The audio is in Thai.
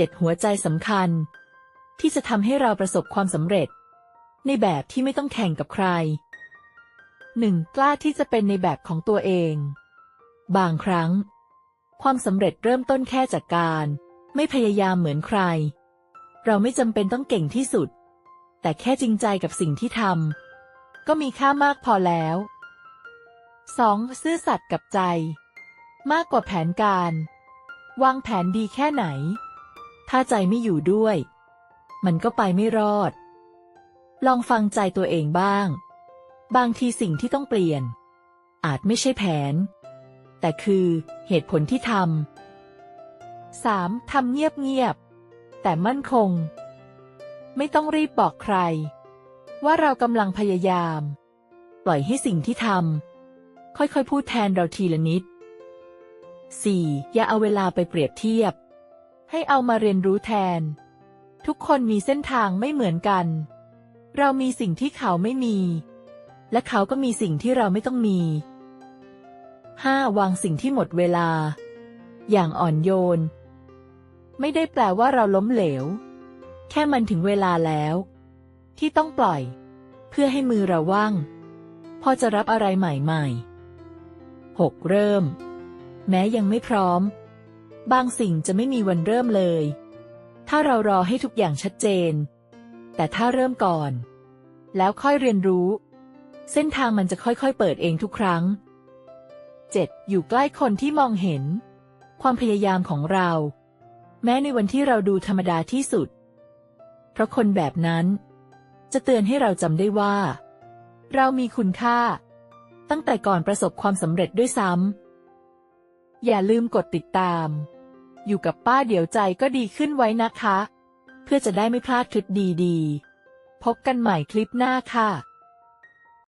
7 หัวใจสำคัญ ที่จะทำให้เราประสบความสำเร็จ ในแบบที่ไม่ต้องแข่งกับใคร 1. กล้าที่จะเป็นในแบบของตัวเอง บางครั้ง ความสำเร็จเริ่มต้นแค่จากการ ไม่พยายามเหมือนใคร เราไม่จำเป็นต้องเก่งที่สุด แต่แค่จริงใจกับสิ่งที่ทำก็มีค่ามากพอแล้ว 2. ซื่อสัตย์กับใจ มากกว่าแผนการ วางแผนดีแค่ไหน ถ้าใจไม่อยู่ด้วย มันก็ไปไม่รอด ลองฟังใจตัวเองบ้าง บางทีสิ่งที่ต้องเปลี่ยน อาจไม่ใช่แผน แต่คือเหตุผลที่ทำ 3. ทำเงียบๆ แต่มั่นคง ไม่ต้องรีบบอกใคร ว่าเรากำลังพยายาม ปล่อยให้สิ่งที่ทำค่อยๆ พูดแทนเราทีละนิด 4. อย่าเอาเวลาไปเปรียบเทียบ ให้เอามาเรียนรู้แทน ทุกคนมีเส้นทางไม่เหมือนกัน เรามีสิ่งที่เขาไม่มี และเขาก็มีสิ่งที่เราไม่ต้องมี 5. วางสิ่งที่หมดเวลา อย่างอ่อนโยน ไม่ได้แปลว่าเราล้มเหลว แค่มันถึงเวลาแล้ว ที่ต้องปล่อย เพื่อให้มือเราว่าง พอจะรับอะไรใหม่ๆ 6. เริ่ม แม้ยังไม่พร้อม บางสิ่งจะไม่มีวันเริ่มเลย ถ้าเรารอให้ทุกอย่างชัดเจน แต่ถ้าเริ่มก่อน แล้วค่อยเรียนรู้ เส้นทางมันจะค่อยๆ เปิดเองทุกครั้ง 7. อยู่ใกล้คนที่มองเห็น ความพยายามของเรา แม้ในวันที่เราดูธรรมดาที่สุด เพราะคนแบบนั้น จะเตือนให้เราจำได้ว่า เรามีคุณค่า ตั้งแต่ก่อนประสบความสำเร็จด้วยซ้ำ อย่าลืมกดติดตาม อยู่กับป้าเดี๋ยวใจก็ดีขึ้นไว้นะคะ เพื่อจะได้ไม่พลาดคลิปดีๆ พบกันใหม่คลิปหน้าค่ะ